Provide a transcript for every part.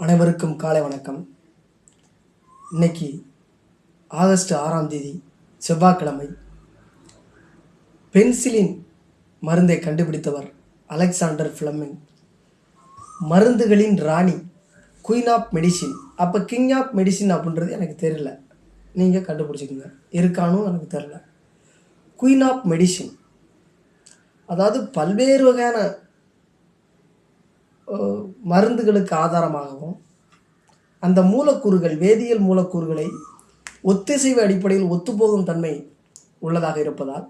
அனைவருக்கும் காலை வணக்கம். இன்னைக்கு ஆகஸ்ட் ஆறாம் தேதி செவ்வாய்க்கிழமை. பென்சிலின் மருந்தை கண்டுபிடித்தவர் அலெக்சாண்டர் ஃபிளமிங். மருந்துகளின் ராணி குயின் ஆஃப் மெடிசின் அப்போ கிங் ஆஃப் மெடிசின் அப்படின்றது எனக்கு தெரியல. நீங்கள் கண்டுபிடிச்சிக்கோங்க. இருக்கானும் எனக்கு தெரில குயின் ஆஃப் மெடிசின் அதாவது பல்வேறு வகையான மருந்துகளுக்கு ஆதாரமாகவும் அந்த மூலக்கூறுகள் வேதியியல் மூலக்கூறுகளை ஒத்திசைவு அடிப்படையில் ஒத்துப்போகும் தன்மை உள்ளதாக இருப்பதால்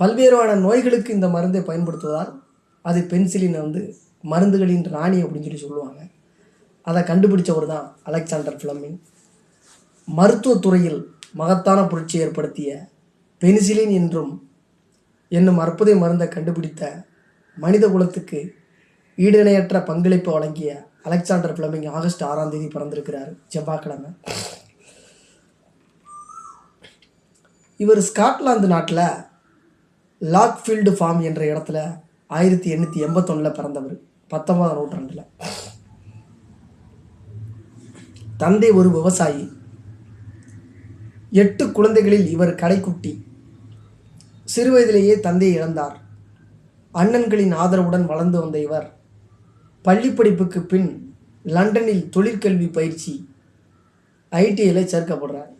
பல்வேறான நோய்களுக்கு இந்த மருந்தை பயன்படுத்துவதால் அது பென்சிலின் வந்து மருந்துகளின் ராணி அப்படின்னு சொல்லி சொல்லுவாங்க. அதை கண்டுபிடிச்சவர் தான் அலெக்சாண்டர் ஃப்ளமிங். மருத்துவத்துறையில் மகத்தான புரட்சி ஏற்படுத்திய பெனிசிலின் என்றும் என்னும் அற்புத மருந்தை கண்டுபிடித்த மனித குலத்துக்கு ஈடுநிலையற்ற பங்களிப்பு வழங்கிய அலெக்சாண்டர் பிளமிங் ஆகஸ்ட் ஆறாம் தேதி பிறந்திருக்கிறார். செவ்வாய்க்கிழமை. இவர் ஸ்காட்லாந்து நாட்டில் லாக்ஃபீல்டு ஃபார்ம் என்ற இடத்துல ஆயிரத்தி எண்ணூற்றி எண்பத்தொன்னில் பிறந்தவர். பத்தொன்பதாம் நூற்றாண்டில். தந்தை ஒரு விவசாயி. எட்டு குழந்தைகளில் இவர் கடைக்குட்டி. சிறுவயதிலேயே தந்தையை இழந்தார். அண்ணன்களின் ஆதரவுடன் வளர்ந்து வந்த இவர் பள்ளி படிப்புக்கு பின் லண்டனில் தொழிற்கல்வி பயிற்சி ஐடிஐயில் சேர்க்கப்படுறார்.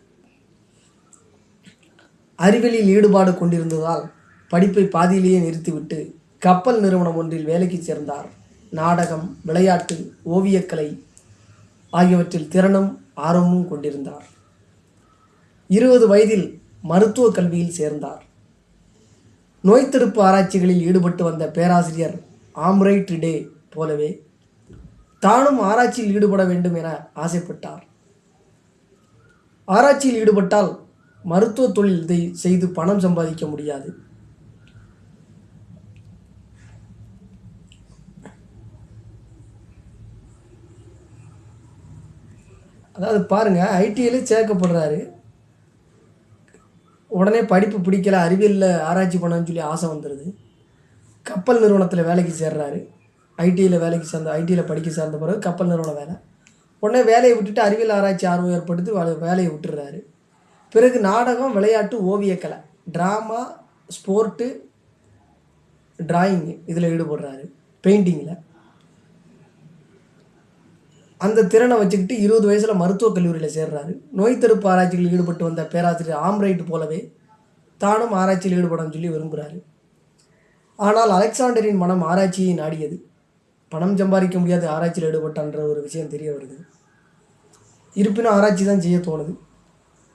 அறிவியலில் ஈடுபாடு கொண்டிருந்ததால் படிப்பை பாதியிலேயே நிறுத்திவிட்டு கப்பல் நிறுவனம் ஒன்றில் வேலைக்கு சேர்ந்தார். நாடகம் விளையாட்டு ஓவியக்கலை ஆகியவற்றில் திறனும் ஆர்வமும் கொண்டிருந்தார். இருபது வயதில் மருத்துவ கல்வியில் சேர்ந்தார். நோய் தடுப்பு ஆராய்ச்சிகளில் ஈடுபட்டு வந்த பேராசிரியர் ஆம்ரைட் டே போலவே தானும் ஆராய்ச்சியில் ஈடுபட வேண்டும் என ஆசைப்பட்டார். ஆராய்ச்சியில் ஈடுபட்டால் மருத்துவ தொழில் இதை செய்து பணம் சம்பாதிக்க முடியாது. அதாவது பாருங்க ஐடிஐலே சேர்க்கப்படுறாரு. உடனே படிப்பு பிடிக்கல அறிவியலில் ஆராய்ச்சி பண்ணணும்னு சொல்லி ஆசை வந்துடுது கப்பல் நிறுவனத்தில் வேலைக்கு சேர்றாரு. ஐடியில் வேலைக்கு சேர்ந்த ஐடியில் படிக்க சேர்ந்த பிறகு கப்பல் நிறுவன வேலை. உடனே வேலையை விட்டுட்டு அறிவியல் ஆராய்ச்சி ஆர்வம் ஏற்படுத்தி வேலையை விட்டுறாரு. பிறகு நாடகம் விளையாட்டு ஓவியக்கலை ட்ராமா ஸ்போர்ட்டு டிராயிங் இதில் ஈடுபடுறாரு பெயிண்டிங்கில் அந்த திறனை வச்சுக்கிட்டு இருபது வயசில் மருத்துவக் கல்லூரியில் சேர்றாரு. நோய் தடுப்பு ஆராய்ச்சிகளில் ஈடுபட்டு வந்த பேராசிரியர் ஆம்ரைட் போலவே தானும் ஆராய்ச்சியில் ஈடுபடணும்னு சொல்லி விரும்புகிறாரு ஆனால் அலெக்சாண்டரின் மனம் ஆராய்ச்சியை நாடியது. பணம் சம்பாதிக்க முடியாத ஆராய்ச்சியில் ஈடுபட்டான்ற ஒரு விஷயம் தெரிய வருது. இருப்பினும் ஆராய்ச்சி தான் செய்ய தோணுது.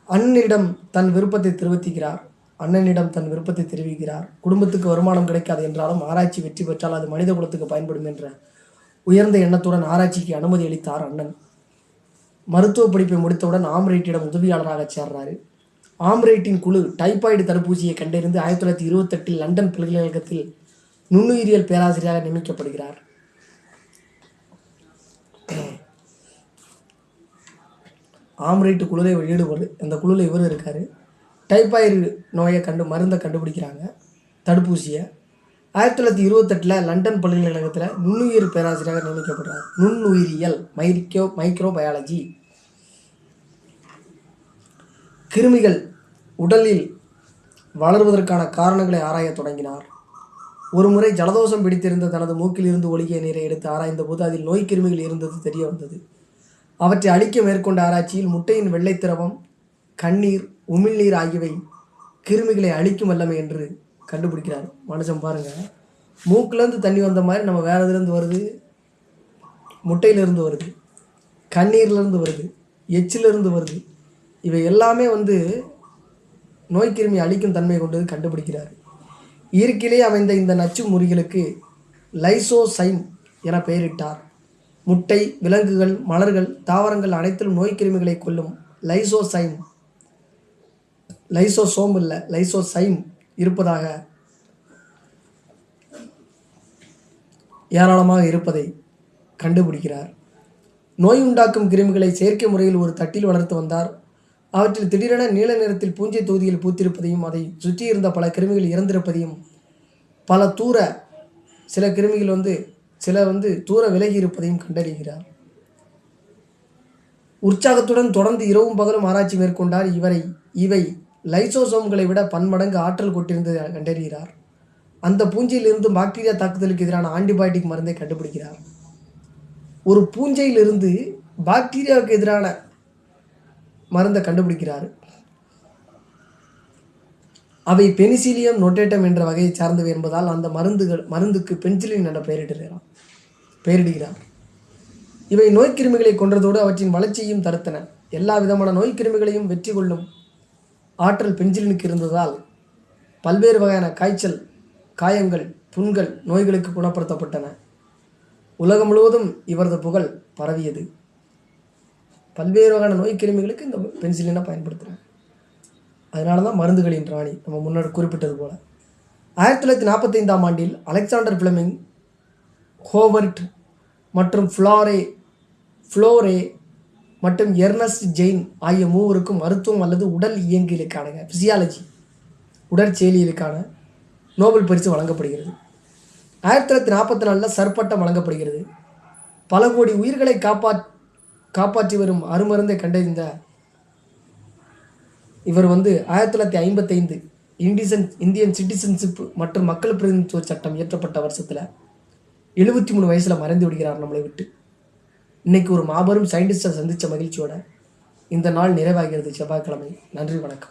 அண்ணனிடம் தன் விருப்பத்தை தெரிவிக்கிறார். அண்ணனிடம் தன் விருப்பத்தை தெரிவிக்கிறார். குடும்பத்துக்கு வருமானம் கிடைக்காது என்றாலும் ஆராய்ச்சி வெற்றி பெற்றால் அது மனித குலத்துக்கு பயன்படும் என்ற உயர்ந்த எண்ணத்துடன் ஆராய்ச்சிக்கு அனுமதி அளித்தார் அண்ணன். மருத்துவ படிப்பை முடித்தவுடன் ஆம்ரேட்டிடம் உதவியாளராக சேர்றாரு. ஆம்ரேட்டின் குழு டைபாய்டு தடுப்பூசியை கண்டறிந்து ஆயிரத்தி தொள்ளாயிரத்தி இருபத்தெட்டில் லண்டன் பல்கலைக்கழகத்தில் நுண்ணுயிரியல் பேராசிரியராக நியமிக்கப்படுகிறார். ஆம்ரைட்டு குழுவில் ஈடுபடுது அந்த குழுவில் இவர் இருக்கார். டைபாய்டு நோயை கண்டு மருந்தை கண்டுபிடிக்கிறாங்க தடுப்பூசியை. ஆயிரத்தி தொள்ளாயிரத்தி இருபத்தெட்டில் லண்டன் பல்கலைக்கழகத்தில் நுண்ணுயிர் பேராசிரியராக நியமிக்கப்படுறார். நுண்ணுயிரியல் மைக்ரோ மைக்ரோ பயாலஜி கிருமிகள் உடலில் வளர்வதற்கான காரணங்களை ஆராயத் தொடங்கினார். ஒருமுறை ஜலதோஷம் பிடித்திருந்த தனது மூக்கில் இருந்து ஒழுகிய நீரை எடுத்து ஆராய்ந்த போது அதில் நோய் கிருமிகள் இருந்தது தெரிய வந்தது. அவற்றை அழிக்க மேற்கொண்ட ஆராய்ச்சியில் முட்டையின் வெள்ளை திரவம் கண்ணீர் உமிழ்நீர் ஆகியவை கிருமிகளை அழிக்கும் வல்லமை என்று கண்டுபிடிக்கிறார். மனுஷன் பாருங்க. மூக்குலேருந்து தண்ணி வந்த மாதிரி நம்ம வேற இதுலேருந்து வருது முட்டையிலிருந்து வருது கண்ணீர்லேருந்து வருது எச்சிலிருந்து வருது. இவை எல்லாமே வந்து நோய் கிருமி அழிக்கும் தன்மை கொண்டது கண்டுபிடிக்கிறார். இயற்கையிலே அமைந்த இந்த நச்சு முறிகளுக்கு லைசோசைம் என பெயரிட்டார். முட்டை விலங்குகள் மலர்கள் தாவரங்கள் அனைத்திலும் நோய் கிருமிகளை கொல்லும் லைசோசைம். லைசோசோம் இல்லை லைசோசைம் இருப்பதாக ஏராளமாக இருப்பதை கண்டுபிடிக்கிறார். நோய் உண்டாக்கும் கிருமிகளை செயற்கை முறையில் ஒரு தட்டில் வளர்த்து வந்தார். அவற்றில் திடீரென நீல நிறத்தில் பூஞ்சை தொகுதியில் பூத்திருப்பதையும் அதை சுற்றியிருந்த பல கிருமிகள் இறந்திருப்பதையும் பல தூர சில கிருமிகள் வந்து சில வந்து தூர விலகி இருப்பதையும் கண்டறிகிறார். உற்சாகத்துடன் தொடர்ந்து இரவும் பகலும் ஆராய்ச்சி மேற்கொண்டார். இவரை இவை லைசோசோம்களை விட பன்மடங்கு ஆற்றல் கொண்டிருந்ததை கண்டறிகிறார். அந்த பூஞ்சையிலிருந்து பாக்டீரியா தாக்குதலுக்கு எதிரான ஆன்டிபயோட்டிக் மருந்தை கண்டுபிடிக்கிறார். ஒரு பூஞ்சையிலிருந்து பாக்டீரியாவுக்கு எதிரான மருந்தை கண்டுபிடிக்கிறார். அவை பெனிசிலியம் நொட்டேட்டம் என்ற வகையை சார்ந்தவை என்பதால் அந்த மருந்துகள் மருந்துக்கு பென்சிலின் என்ற பெயரிடுகிறார். பெயரிடுகிறார் இவை நோய்க்கிருமிகளை கொன்றதோடு அவற்றின் வளர்ச்சியையும் தடுத்தன. எல்லா விதமான நோய்க்கிருமிகளையும் வெற்றி கொள்ளும் ஆற்றல் பென்சிலினுக்கு இருந்ததால் பல்வேறு வகையான காய்ச்சல் காயங்கள் புண்கள் நோய்களுக்கு குணப்படுத்தப்பட்டன. உலகம் முழுவதும் இவரது புகழ் பரவியது. பல்வேறு வகையான நோய்க்கிருமிகளுக்கு இந்த பென்சிலினை பயன்படுத்துகிறாங்க அதனால தான் மருந்துகளின் ராணி. நம்ம முன்னாடி குறிப்பிட்டது போல. ஆயிரத்தி தொள்ளாயிரத்தி நாற்பத்தைந்தாம் ஆண்டில் அலெக்சாண்டர் பிளமிங் ஹோவர்ட் மற்றும் ஃப்ளாரே ஃப்ளோரே மற்றும் எர்னஸ்ட் ஜெயின் ஆகிய மூவருக்கும் மருத்துவம் அல்லது உடல் இயங்கியலுக்கான ஃபிசியாலஜி உடற்செயலியலுக்கான நோபல் பரிசு வழங்கப்படுகிறது. ஆயிரத்தி தொள்ளாயிரத்தி நாற்பத்தி நாலில் சர்பட்டம் வழங்கப்படுகிறது. பல கோடி உயிர்களை காப்பாற் காப்பாற்றி வரும் அருமருந்தை கண்டறிந்த இவர் வந்து ஆயிரத்தி தொள்ளாயிரத்தி ஐம்பத்தைந்து இண்டிசன் இந்தியன் சிட்டிசன்ஷிப் மற்றும் மக்கள் பிரதிநிதித்துவ சட்டம் இயற்றப்பட்ட வருஷத்தில் எழுபத்தி மூணு வயசில் மறைந்து விடுகிறார் நம்மளை விட்டு. இன்னைக்கு ஒரு மாபெரும் சயின்டிஸ்டை சந்தித்த மகிழ்ச்சியோட இந்த நாள் நிறைவாகிறது. செவ்வாய்க்கிழமை. நன்றி வணக்கம்.